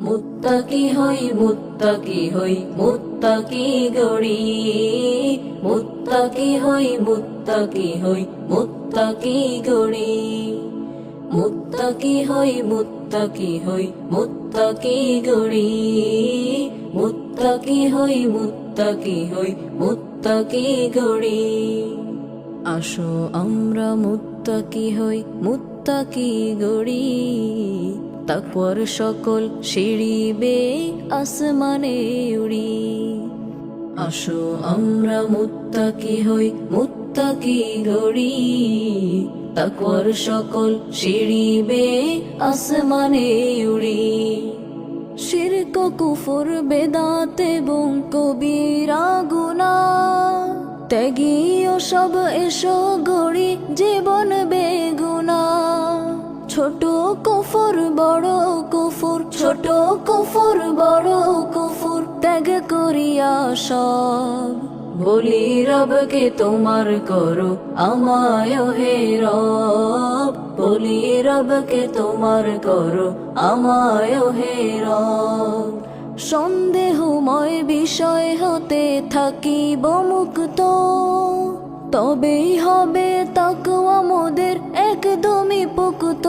মুত্তাকি হই মুত্তাকি হই, মুত্তাকি গড়ি। মুত্তাকি হই মুত্তাকি হই, মুত্তাকি গড়ি। মুত্তাকি হই মুত্তাকি হই, মুত্তাকি গড়ি। মুত্তাকি হই মুত্তাকি হই, মুত্তাকি গড়ি। আসো আমরা মুত্তাকি হই, মুত্তাকি গড়ি। তাকওয়ার সকল সিঁড়ি বে আসমানে উড়ি। আসো আমরা মুত্তাকি হই, মুত্তাকি গড়ি। তাকওয়ার সকল সিঁড়ি বে আসমানে উড়ি। শিরক, কুফর, বেদাত এবং কবিরা গুনা ত্যাগীয় সব এসো গড়ি জীবন ছোট কুফর, বড় কুফর, ছোট কুফর, বড় কুফর, ত্যাগ করিয়া সব। বলি, রবকে তোমার করো, আমায় হে রব। বলি, রবকে তোমার করো, আমায় হে রব। সন্দেহময় বিষয় হতে থাকিব মুক্ত। তবেই হবে তাকওয়া মোদের একদমই পুকুত।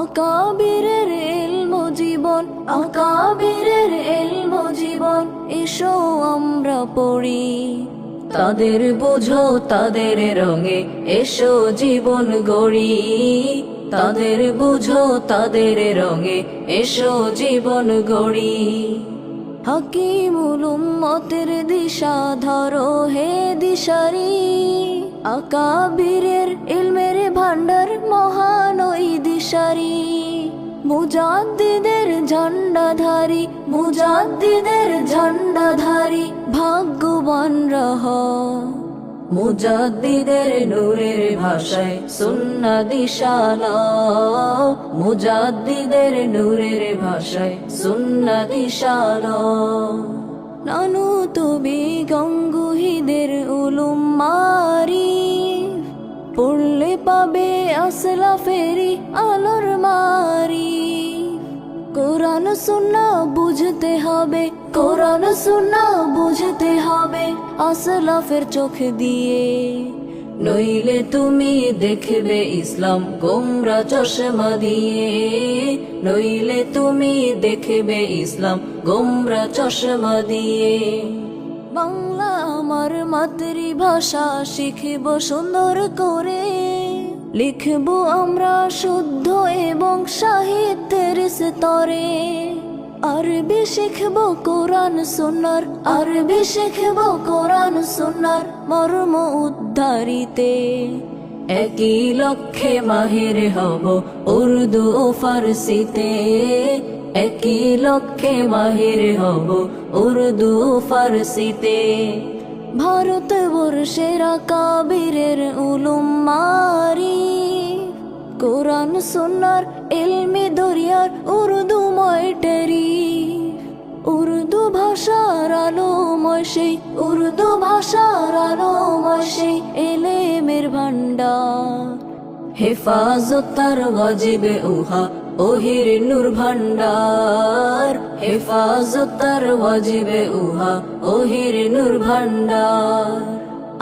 আকাবিরের এলম জীবন আকাবিরের এলম জীবন, এসো আমরা পড়ি। তাদের বোঝো তাদের রঙে, এসো জীবন গড়ি। তাদের বুঝো তাদের রঙে, এসো জীবন গড়ি। হাকিমুল উম্মতের দিশা ধরো হে দিশারি। আকাবিরের ইলমের ভান্ডার মহান ওই দিশারি। মুজাদ্দিদের ঝান্ডাধারী মুজাদ্দিদের ঝান্ডাধারী, ভাগ্যবান রহ। মুজাদ্দিদের নূরের ভাষায় সুন্না দিশালা মুজাদ্দিদের নূরের ভাষায় সুন্না দিশালা নানু তুমি গঙ্গুহিদের উলুম মারি, পড়লে পাবে আসলা ফেরি আলোর বুঝতে হবে, কোরআন বুঝতে হবে, আসলাফের চোখ দিয়ে। নইলে তুমি দেখবে ইসলাম গোমরা চশমা দিয়ে। নইলে তুমি দেখবে ইসলাম গোমরা চশমা দিয়ে। বাংলা আমার মাতৃভাষা শিখব সুন্দর করে। লিখব আমরা শুদ্ধ এবং সাহিত্যের স্তরে। আরবি শিখব, কোরআন সুনার আরবি শিখব, কোরআন সুনার মর্ম উদ্ধারিতে। একই লক্ষ্যে মাহির হব উর্দু ও ফার্সিতে। একই লক্ষ্যে মাহির হব উর্দু ও ফার্সিতে। ভারতবর্ষের কাবিরের উলুম মারি কোরআন, সুন্নার এলমি দরিয়ার উর্দু ময়টারি উর্দু ভাষার আলোময় সেই, উর্দু ভাষার আলোময় সেই এলেমের ভান্ডার হেফাজত তার ওয়াজিবে উহা, ওহির নূর ভান্ডার হেফাজত তার উহা, ওহির নূর ভান্ডার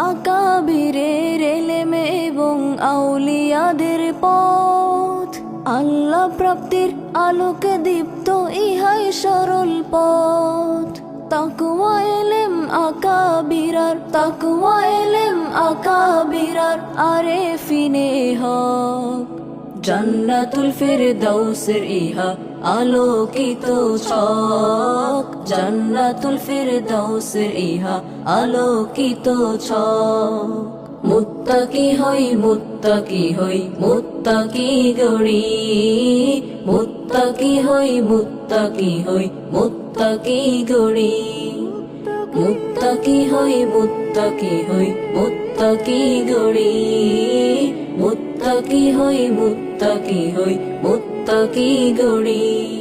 আকাবিরের এলেমে এবং আউলিয়াদের পথ। আল্লাহ প্রাপ্তির আলোকে দীপ্ত, ইহাই সরল পথ। তাকুয়া এলেম, আকাবিরার তাকুয়া এলেম, আকাবিরার আরে ফিনে হক। জান্নাতুল ফিরদাউসের ইহা আলোকিত ছক। জান্নাতুল ফিরদাউসের ইহা আলোকিত ছক। মুত্তাকি হই মুত্তাকি হই, মুত্তাকি গড়ি। মুত্তাকি হই মুত্তাকি হই, মুত্তাকি গড়ি। মুত্তাকি হই মুত্তাকি হই মুত্তাকি গড়ি মুত্তাকি হই মুত্তাকি হই মুত্তাকি গড়ি